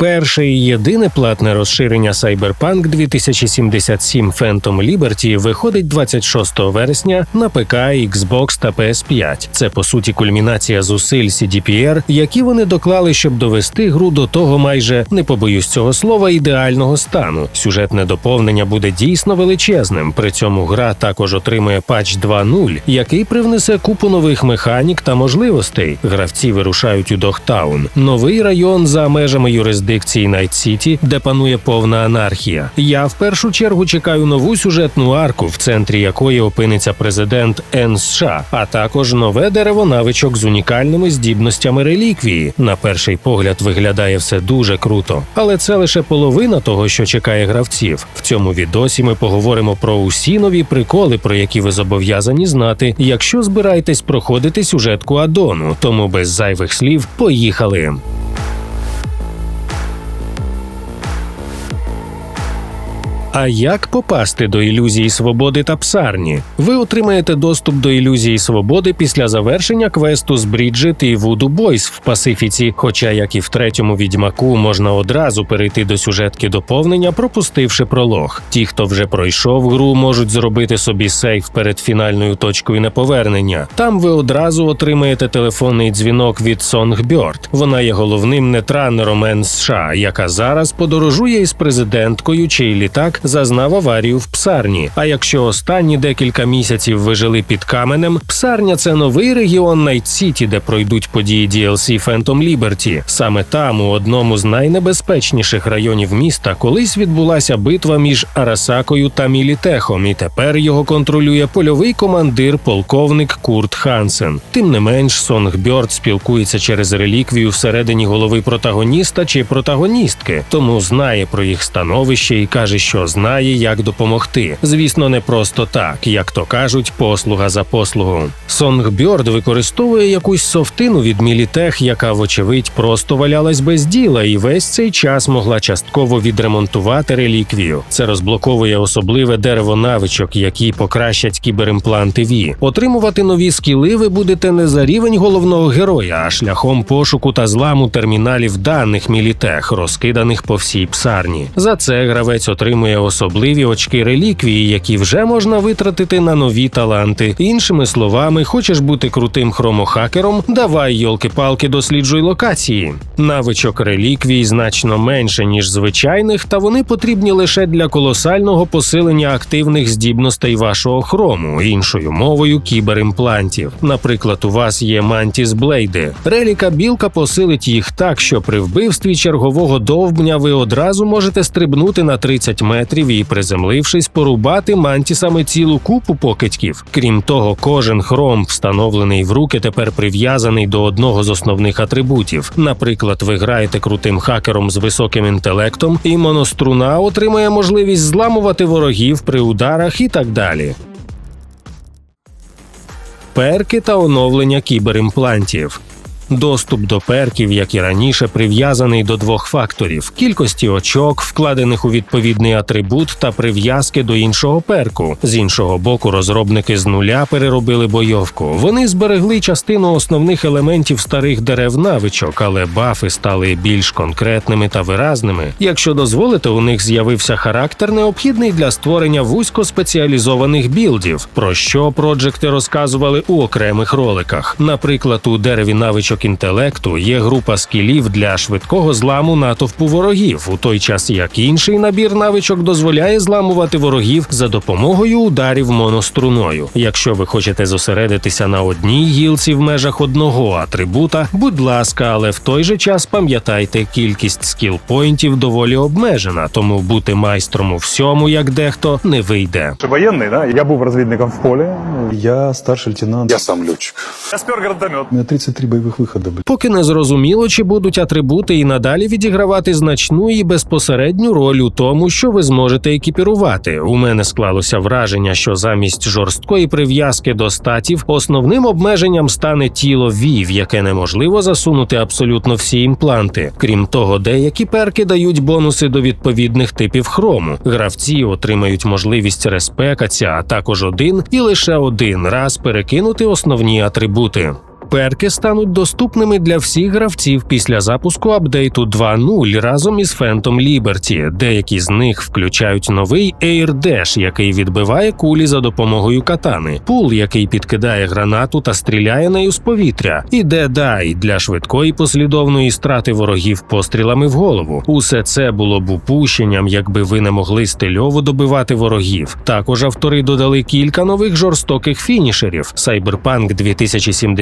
Перше і єдине платне розширення Cyberpunk 2077 Phantom Liberty виходить 26 вересня на ПК, Xbox та PS5. Це по суті кульмінація зусиль CDPR, які вони доклали, щоб довести гру до того майже не побоюсь цього слова ідеального стану. Сюжетне доповнення буде дійсно величезним. При цьому гра також отримує патч 2.0, який привнесе купу нових механік та можливостей. Гравці вирушають у Догтаун, новий район за межами юрисдикції Найт Сіті, де панує повна анархія. Я в першу чергу чекаю нову сюжетну арку, в центрі якої опиниться президент Н США, а також нове дерево навичок з унікальними здібностями реліквії. На перший погляд виглядає все дуже круто, але це лише половина того, що чекає гравців. В цьому відосі ми поговоримо про усі нові приколи, про які ви зобов'язані знати, якщо збираєтесь проходити сюжетку Адону. Тому без зайвих слів поїхали. А як попасти до ілюзії свободи та псарні? Ви отримаєте доступ до ілюзії свободи після завершення квесту з Бріджит і Вуду Бойс в Пасифіці. Хоча, як і в третьому відьмаку, можна одразу перейти до сюжетки доповнення, пропустивши пролог. Ті, хто вже пройшов гру, можуть зробити собі сейф перед фінальною точкою неповернення. Там ви одразу отримаєте телефонний дзвінок від Songbird. Вона є головним нетранером Н США, яка зараз подорожує із президенткою, чий літак зазнав аварію в псарні. А якщо останні декілька місяців ви жили під каменем, псарня це новий регіон Найт Сіті, де пройдуть події DLC Phantom Liberty. Саме там, у одному з найнебезпечніших районів міста, колись відбулася битва між Арасакою та Мілітехом, і тепер його контролює польовий командир полковник Курт Хансен. Тим не менш, Сонгбьорд спілкується через реліквію всередині голови протагоніста чи протагоністки, тому знає про їх становище і каже, що знає, як допомогти. Звісно, не просто так, як то кажуть, послуга за послугу. Сонгбьорд використовує якусь софтину від Мілітех, яка, вочевидь, просто валялась без діла, і весь цей час могла частково відремонтувати реліквію. Це розблоковує особливе дерево навичок, які покращать кіберимпланти Ві. Отримувати нові скіли ви будете не за рівень головного героя, а шляхом пошуку та зламу терміналів даних Мілітех, розкиданих по всій псарні. За це гравець отримує особливі очки реліквії, які вже можна витратити на нові таланти. Іншими словами, хочеш бути крутим хромохакером, давай йолки-палки, досліджуй локації. Навичок реліквій значно менше ніж звичайних, та вони потрібні лише для колосального посилення активних здібностей вашого хрому, іншою мовою кіберимплантів. Наприклад, у вас є мантіс блейди. Реліка білка посилить їх так, що при вбивстві чергового довбня ви одразу можете стрибнути на 30 метрів і, приземлившись, порубати мантісами цілу купу покидьків. Крім того, кожен хром, встановлений в руки, тепер прив'язаний до одного з основних атрибутів. Наприклад, ви граєте крутим хакером з високим інтелектом, і моноструна отримує можливість зламувати ворогів при ударах і так далі. Перки та оновлення кіберимплантів. Доступ до перків, як і раніше, прив'язаний до двох факторів: кількості очок, вкладених у відповідний атрибут та прив'язки до іншого перку. З іншого боку, розробники з нуля переробили бойовку. Вони зберегли частину основних елементів старих дерев навичок, але бафи стали більш конкретними та виразними. Якщо дозволите, у них з'явився характер, необхідний для створення вузькоспеціалізованих білдів, про що проджекти розказували у окремих роликах. Наприклад, у дереві навичок інтелекту є група скілів для швидкого зламу натовпу ворогів, у той час як інший набір навичок дозволяє зламувати ворогів за допомогою ударів моноструною. Якщо ви хочете зосередитися на одній гілці в межах одного атрибута, будь ласка, але в той же час пам'ятайте, кількість скіл-поінтів доволі обмежена, тому бути майстром у всьому, як дехто, не вийде. Ты военный, да? Я був розвідником в полі. Я старший лейтенант. Я сам летчик. Я спер гранатомет. У мене 33 бойових. Блін. Поки не зрозуміло, чи будуть атрибути і надалі відігравати значну і безпосередню роль у тому, що ви зможете екіпірувати. У мене склалося враження, що замість жорсткої прив'язки до статів основним обмеженням стане тіло Ві, в яке неможливо засунути абсолютно всі імпланти. Крім того, деякі перки дають бонуси до відповідних типів хрому. Гравці отримають можливість респекатися, а також один і лише один раз перекинути основні атрибути. Перки стануть доступними для всіх гравців після запуску апдейту 2.0 разом із Phantom Liberty. Деякі з них включають новий Air Dash, який відбиває кулі за допомогою катани, пул, який підкидає гранату та стріляє нею з повітря, і Dead-Eye для швидкої послідовної страти ворогів пострілами в голову. Усе це було б упущенням, якби ви не могли стильово добивати ворогів. Також автори додали кілька нових жорстоких фінішерів. Cyberpunk 2077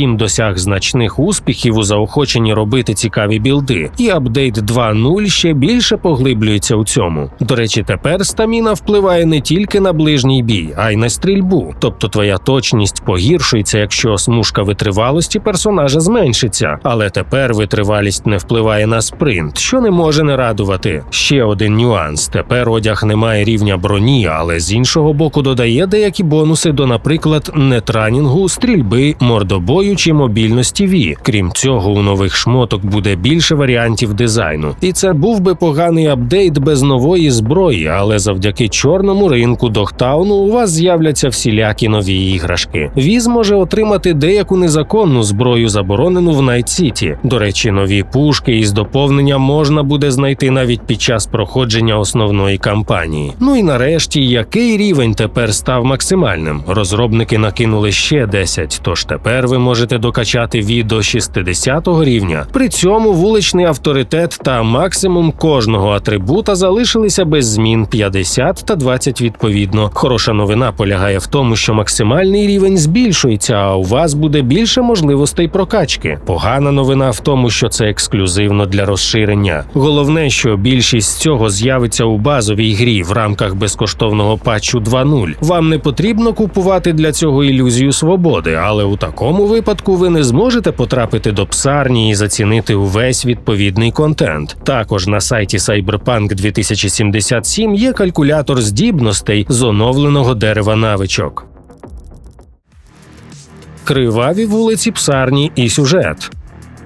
досяг значних успіхів у заохоченні робити цікаві білди, і апдейт 2.0 ще більше поглиблюється у цьому. До речі, тепер стаміна впливає не тільки на ближній бій, а й на стрільбу. Тобто твоя точність погіршується, якщо смужка витривалості персонажа зменшиться. Але тепер витривалість не впливає на спринт, що не може не радувати. Ще один нюанс: тепер одяг не має рівня броні, але з іншого боку додає деякі бонуси до, наприклад, нетранінгу, стрільби, мордобою чи мобільності Ві. Крім цього, у нових шмоток буде більше варіантів дизайну. І це був би поганий апдейт без нової зброї, але завдяки чорному ринку Дохтауну у вас з'являться всілякі нові іграшки. Ві зможе отримати деяку незаконну зброю, заборонену в Найт Сіті. До речі, нові пушки із доповнення можна буде знайти навіть під час проходження основної кампанії. Ну і нарешті, який рівень тепер став максимальним? Розробники накинули ще 10, тож тепер ви можете докачати Ві до 60 рівня. При цьому вуличний авторитет та максимум кожного атрибута залишилися без змін 50 та 20 відповідно. Хороша новина полягає в тому, що максимальний рівень збільшується, а у вас буде більше можливостей прокачки. Погана новина в тому, що це ексклюзивно для розширення. Головне, що більшість цього з'явиться у базовій грі в рамках безкоштовного патчу 2.0. Вам не потрібно купувати для цього ілюзію свободи, але у такому випадку ви не зможете потрапити до псарні і зацінити увесь відповідний контент. Також на сайті Cyberpunk 2077 є калькулятор здібностей з оновленого дерева навичок. Криваві вулиці Псарні і сюжет.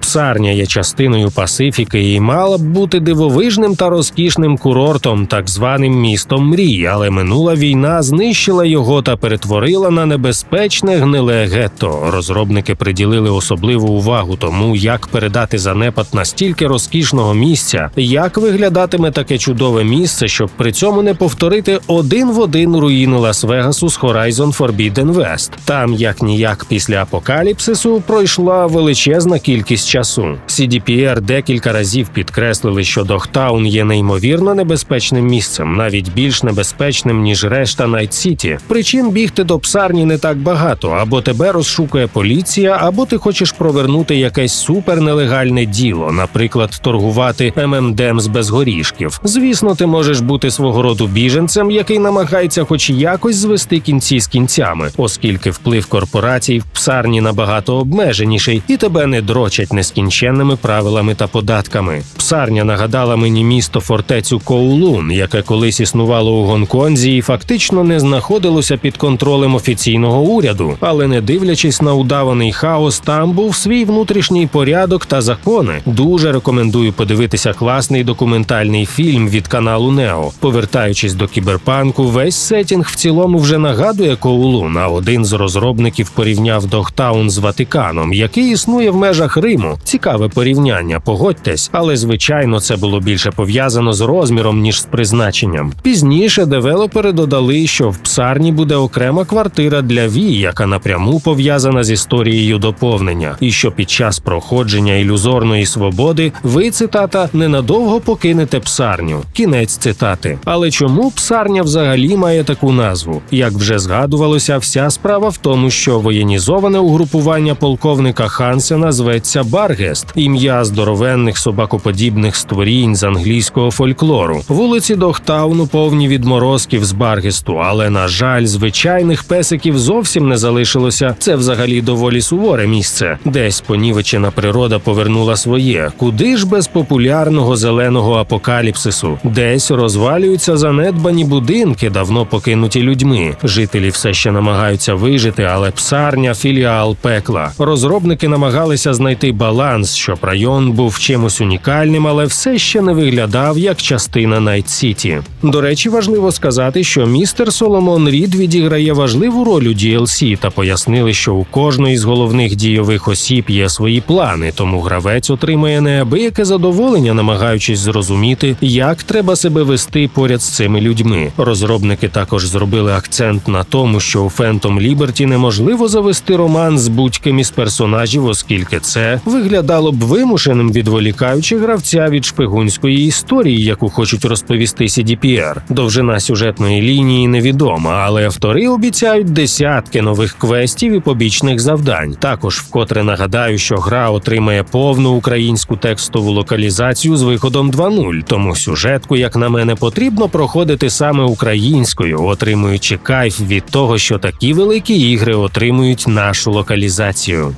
Псарня є частиною Пасифіки і мала б бути дивовижним та розкішним курортом, так званим містом мрій, але минула війна знищила його та перетворила на небезпечне гниле гетто. Розробники приділили особливу увагу тому, як передати занепад настільки розкішного місця, як виглядатиме таке чудове місце, щоб при цьому не повторити один в один руїни Лас-Вегасу з Horizon Forbidden West. Там як ніяк після апокаліпсису пройшла величезна кількість часу. CDPR декілька разів підкреслили, що Дохтаун є неймовірно небезпечним місцем, навіть більш небезпечним ніж решта Найт Сіті. Причин бігти до псарні не так багато, або тебе розшукує поліція, або ти хочеш провернути якесь супернелегальне діло, наприклад, торгувати ММДМ без горішків. Звісно, ти можеш бути свого роду біженцем, який намагається, хоч якось звести кінці з кінцями, оскільки вплив корпорацій в псарні набагато обмеженіший, і тебе не дрочать нескінченними правилами та податками. Псарня нагадала мені місто фортецю Коулун, яке колись існувало у Гонконзі і фактично не знаходилося під контролем офіційного уряду. Але не дивлячись на удаваний хаос, там був свій внутрішній порядок та закони. Дуже рекомендую подивитися класний документальний фільм від каналу Нео. Повертаючись до кіберпанку, весь сетінг в цілому вже нагадує Коулун. А один з розробників порівняв Дохтаун з Ватиканом, який існує в межах Риму. Цікаве порівняння, погодьтесь, але звичайно це було більше пов'язано з розміром ніж з призначенням. Пізніше девелопери додали, що в псарні буде окрема квартира для Ві, яка напряму пов'язана з історією доповнення, і що під час проходження ілюзорної свободи ви цитата ненадовго покинете псарню. Кінець цитати. Але чому псарня взагалі має таку назву? Як вже згадувалося, вся справа в тому, що воєнізоване угрупування полковника Хансена зветься Баргест, ім'я здоровенних собакоподібних створінь з англійського фольклору. Вулиці Дохтауну повні відморозків з Баргесту, але на жаль, звичайних песиків зовсім не залишилося. Це взагалі доволі суворе місце. Десь понівечена природа повернула своє. Куди ж без популярного зеленого апокаліпсису? Десь розвалюються занедбані будинки, давно покинуті людьми. Жителі все ще намагаються вижити, але псарня філіал пекла. Розробники намагалися знайти баланс баланс, щоб район був чимось унікальним, але все ще не виглядав як частина Найт Сіті. До речі, важливо сказати, що містер Соломон Рід відіграє важливу роль у DLC та пояснили, що у кожної з головних дійових осіб є свої плани, тому гравець отримає неабияке задоволення, намагаючись зрозуміти, як треба себе вести поряд з цими людьми. Розробники також зробили акцент на тому, що у Phantom Liberty неможливо завести роман з будь-ким із персонажів, оскільки це виглядало б вимушеним, відволікаючи гравця від шпигунської історії, яку хочуть розповісти CDPR. Довжина сюжетної лінії невідома, але автори обіцяють десятки нових квестів і побічних завдань. Також вкотре нагадаю, що гра отримає повну українську текстову локалізацію з виходом 2.0, тому сюжетку, як на мене, потрібно проходити саме українською, отримуючи кайф від того, що такі великі ігри отримують нашу локалізацію.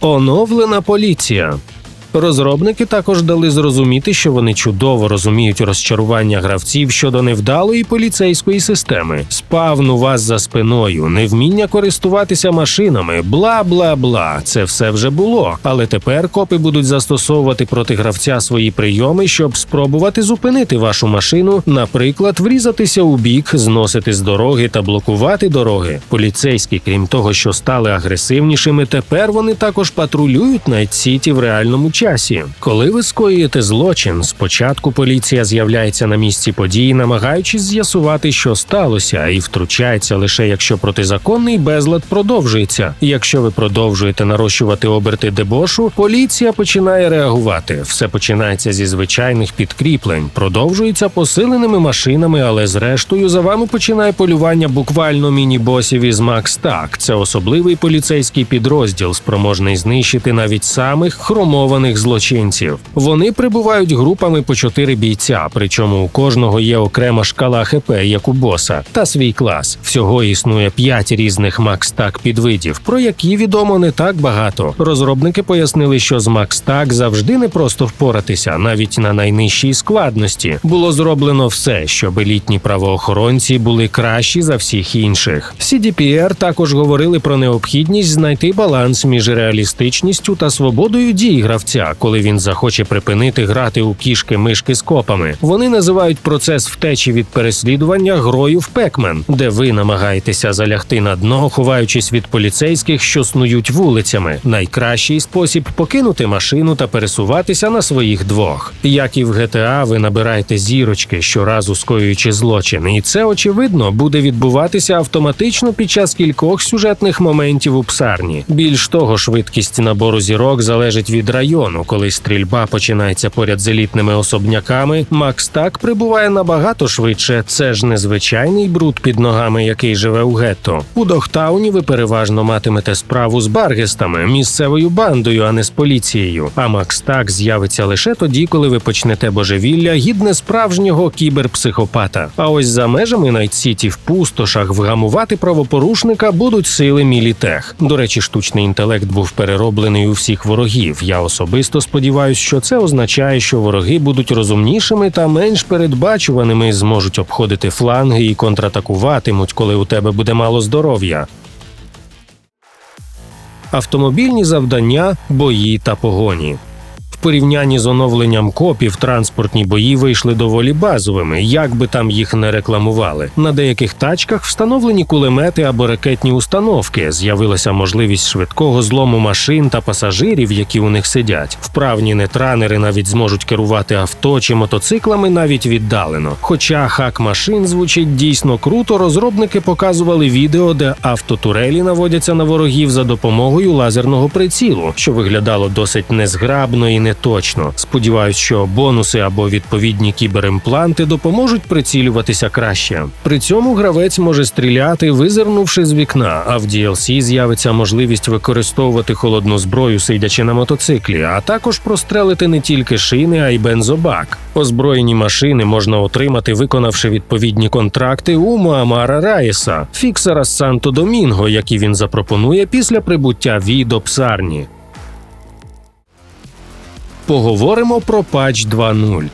Оновлена поліція. Розробники також дали зрозуміти, що вони чудово розуміють розчарування гравців щодо невдалої поліцейської системи, спавн у вас за спиною, невміння користуватися машинами, бла бла бла. Це все вже було. Але тепер копи будуть застосовувати проти гравця свої прийоми, щоб спробувати зупинити вашу машину, наприклад, врізатися у бік, зносити з дороги та блокувати дороги. Поліцейські, крім того, що стали агресивнішими, тепер вони також патрулюють Найт Сіті в реальному часі. Коли ви скоюєте злочин, спочатку поліція з'являється на місці події, намагаючись з'ясувати, що сталося, і втручається лише якщо протизаконний безлад продовжується. Якщо ви продовжуєте нарощувати оберти дебошу, поліція починає реагувати. Все починається зі звичайних підкріплень, продовжується посиленими машинами, але зрештою за вами починає полювання буквально міні-босів із Макс Так. Це особливий поліцейський підрозділ, спроможний знищити навіть самих хромованих злочинців. Вони прибувають групами по чотири бійця, причому у кожного є окрема шкала ХП, як у боса, та свій клас. Всього існує п'ять різних Макстак підвидів, про які відомо не так багато. Розробники пояснили, що з Макстак завжди не просто впоратися, навіть на найнижчій складності. Було зроблено все, щоб елітні правоохоронці були кращі за всіх інших. CDPR також говорили про необхідність знайти баланс між реалістичністю та свободою дій гравця, коли він захоче припинити грати у кішки-мишки з копами. Вони називають процес втечі від переслідування грою в пекмен, де ви намагаєтеся залягти на дно, ховаючись від поліцейських, що снують вулицями. Найкращий спосіб покинути машину та пересуватися на своїх двох. Як і в GTA, ви набираєте зірочки, щоразу скоюючи злочин, і це очевидно буде відбуватися автоматично під час кількох сюжетних моментів у псарні. Більш того, швидкість набору зірок залежить від району. Коли стрільба починається поряд з елітними особняками, Макс так прибуває набагато швидше. Це ж незвичайний бруд під ногами, який живе у гетто. У Дохтауні ви переважно матимете справу з баргестами, місцевою бандою, а не з поліцією. А Макс так з'явиться лише тоді, коли ви почнете божевілля, гідне справжнього кіберпсихопата. А ось за межами Найт-Сіті в пустошах вгамувати правопорушника будуть сили Мілітех. До речі, штучний інтелект був перероблений у всіх ворогів. Я особисто сподіваюся, що це означає, що вороги будуть розумнішими та менш передбачуваними, зможуть обходити фланги і контратакуватимуть, коли у тебе буде мало здоров'я. Автомобільні завдання, бої та погоні. Порівнянні з оновленням копів транспортні бої вийшли доволі базовими, як би там їх не рекламували. На деяких тачках встановлені кулемети або ракетні установки. З'явилася можливість швидкого злому машин та пасажирів, які у них сидять. Вправні нетранери навіть зможуть керувати авто чи мотоциклами навіть віддалено. Хоча хак машин звучить дійсно круто, розробники показували відео, де автотурелі наводяться на ворогів за допомогою лазерного прицілу, що виглядало досить незграбно і неточно. Сподіваюсь, що бонуси або відповідні кіберимпланти допоможуть прицілюватися краще. При цьому гравець може стріляти, визирнувши з вікна. А в DLC з'явиться можливість використовувати холодну зброю, сидячи на мотоциклі, а також прострелити не тільки шини, а й бензобак. Озброєні машини можна отримати, виконавши відповідні контракти у Муамара Раєса, фіксера Санто Домінго, які він запропонує після прибуття Ві до псарні. Поговоримо про патч 2.0.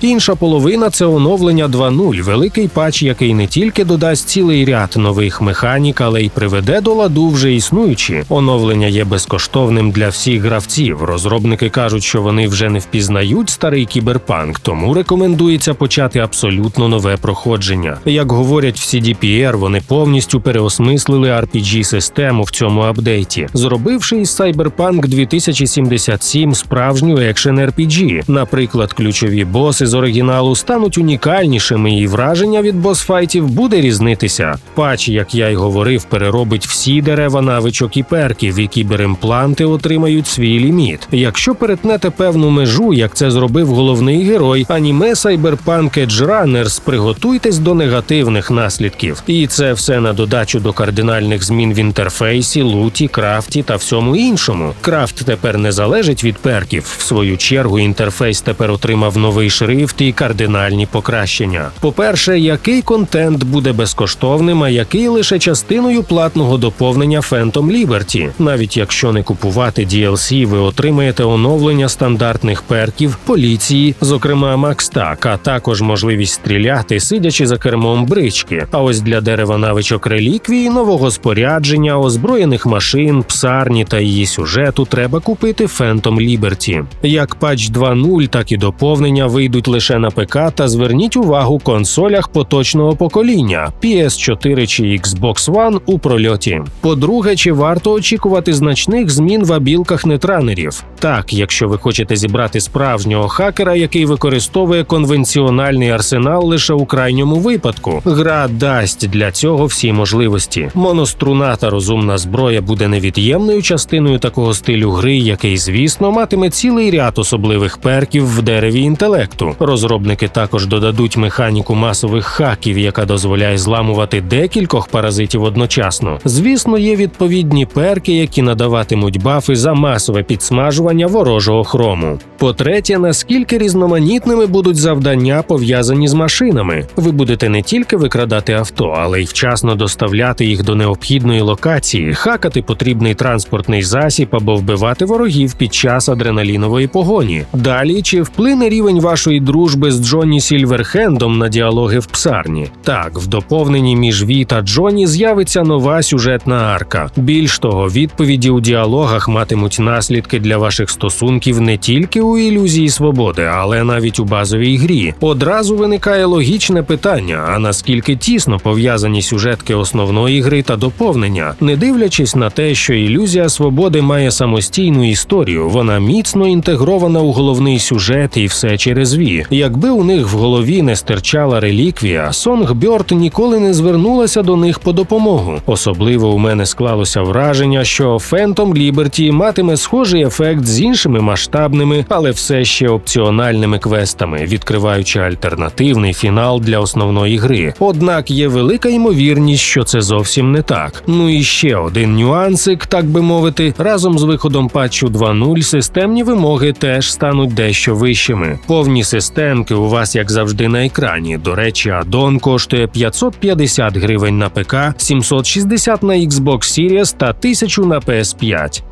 Інша половина це оновлення 2.0, великий патч, який не тільки додасть цілий ряд нових механік, але й приведе до ладу вже існуючі. Оновлення є безкоштовним для всіх гравців. Розробники кажуть, що вони вже не впізнають старий кіберпанк, тому рекомендується почати абсолютно нове проходження. Як говорять в CDPR, вони повністю переосмислили RPG-систему в цьому апдейті, зробивши із Cyberpunk 2077 справжню екшен RPG. Наприклад, ключові боси з оригіналу стануть унікальнішими, і враження від босфайтів буде різнитися. Патч, як я й говорив, переробить всі дерева навичок і перків, і кіберимпланти отримають свій ліміт. Якщо перетнете певну межу, як це зробив головний герой, аніме Cyberpunk Edge Runners, приготуйтесь до негативних наслідків. І це все на додачу до кардинальних змін в інтерфейсі, луті, крафті та всьому іншому. Крафт тепер не залежить від перків. В свою чергу інтерфейс тепер отримав новий шрифт і кардинальні покращення. По-перше, який контент буде безкоштовним, а який лише частиною платного доповнення Phantom Liberty. Навіть якщо не купувати DLC, ви отримаєте оновлення стандартних перків, поліції, зокрема Макстак, а також можливість стріляти, сидячи за кермом брички. А ось для дерева навичок реліквії, нового спорядження, озброєних машин, псарні та її сюжету треба купити Phantom Liberty. Як патч 2.0, так і доповнення вийдуть лише на ПК та зверніть увагу консолях поточного покоління PS4 чи Xbox One у прольоті. По-друге, чи варто очікувати значних змін в абілках нетранерів? Так, якщо ви хочете зібрати справжнього хакера, який використовує конвенціональний арсенал лише у крайньому випадку, гра дасть для цього всі можливості. Моноструна та розумна зброя буде невід'ємною частиною такого стилю гри, який, звісно, матиме цілий ряд особливих перків в дереві інтелекту. Розробники також додадуть механіку масових хаків, яка дозволяє зламувати декількох паразитів одночасно. Звісно, є відповідні перки, які надаватимуть бафи за масове підсмажування ворожого хрому. По-третє, наскільки різноманітними будуть завдання пов'язані з машинами. Ви будете не тільки викрадати авто, але й вчасно доставляти їх до необхідної локації, хакати потрібний транспортний засіб або вбивати ворогів під час адреналінової погоні. Далі чи вплине рівень вашої дружби з Джонні Сільверхендом на діалоги в псарні? Так, в доповненні між Ві та Джонні з'явиться нова сюжетна арка. Більш того, відповіді у діалогах матимуть наслідки для ваших стосунків не тільки у ілюзії свободи, але навіть у базовій грі. Одразу виникає логічне питання: а наскільки тісно пов'язані сюжетки основної гри та доповнення, не дивлячись на те, що ілюзія свободи має самостійну історію, вона міцно інтегрована у головний сюжет і все через Ві. Якби у них в голові не стирчала реліквія, Сонгбьорд ніколи не звернулася до них по допомогу. Особливо у мене склалося враження, що Phantom Liberty матиме схожий ефект з іншими масштабними, але все ще опціональними квестами, відкриваючи альтернативний фінал для основної гри. Однак є велика ймовірність, що це зовсім не так. Ну і ще один нюансик, так би мовити, разом з виходом патчу 2.0 системні вимоги теж стануть дещо вищими. Повні системки у вас, як завжди, на екрані. До речі, адон коштує 550 гривень на ПК, 760 на Xbox Series та 1000 на PS5.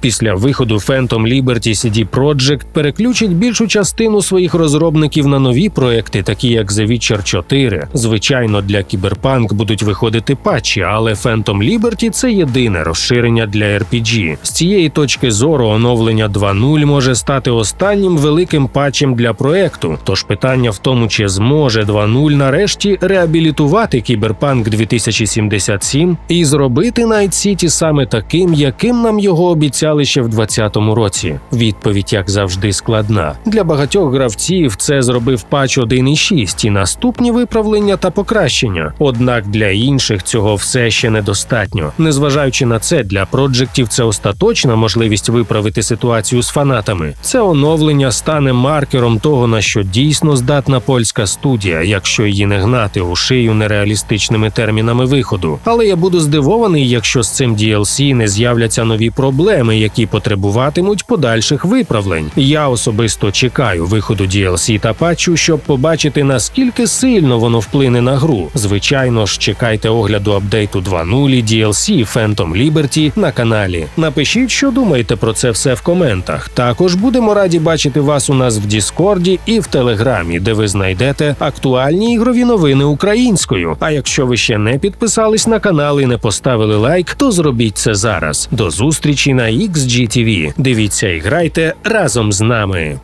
Після виходу Phantom Liberty CD Projekt переключить більшу частину своїх розробників на нові проекти, такі як The Witcher 4. Звичайно, для Cyberpunk будуть виходити патчі, але Phantom Liberty – це єдине розширення для RPG. З цієї точки зору оновлення 2.0 може стати останнім великим патчем для проекту. Тож питання в тому, чи зможе 2.0 нарешті реабілітувати Cyberpunk 2077 і зробити Night City саме таким, яким нам його обіцяли ще в 2020 році. Відповідь, як завжди, складна. Для багатьох гравців це зробив патч 1.6 і наступні виправлення та покращення. Однак для інших цього все ще недостатньо. Незважаючи на це, для проджектів це остаточна можливість виправити ситуацію з фанатами. Це оновлення стане маркером того, на що дійсно здатна польська студія, якщо її не гнати у шию нереалістичними термінами виходу. Але я буду здивований, якщо з цим DLC не з'являться нові проблеми, які потребуватимуть подальших виправлень. Я особисто чекаю виходу DLC та патчу, щоб побачити наскільки сильно воно вплине на гру. Звичайно ж, чекайте огляду апдейту 2.0 DLC Phantom Liberty на каналі. Напишіть, що думаєте про це все в коментах. Також будемо раді бачити вас у нас в Діскорді і в Телеграмі, де ви знайдете актуальні ігрові новини українською. А якщо ви ще не підписались на канал і не поставили лайк, то зробіть це зараз. До зустрічі на XGTV. Дивіться і грайте разом з нами.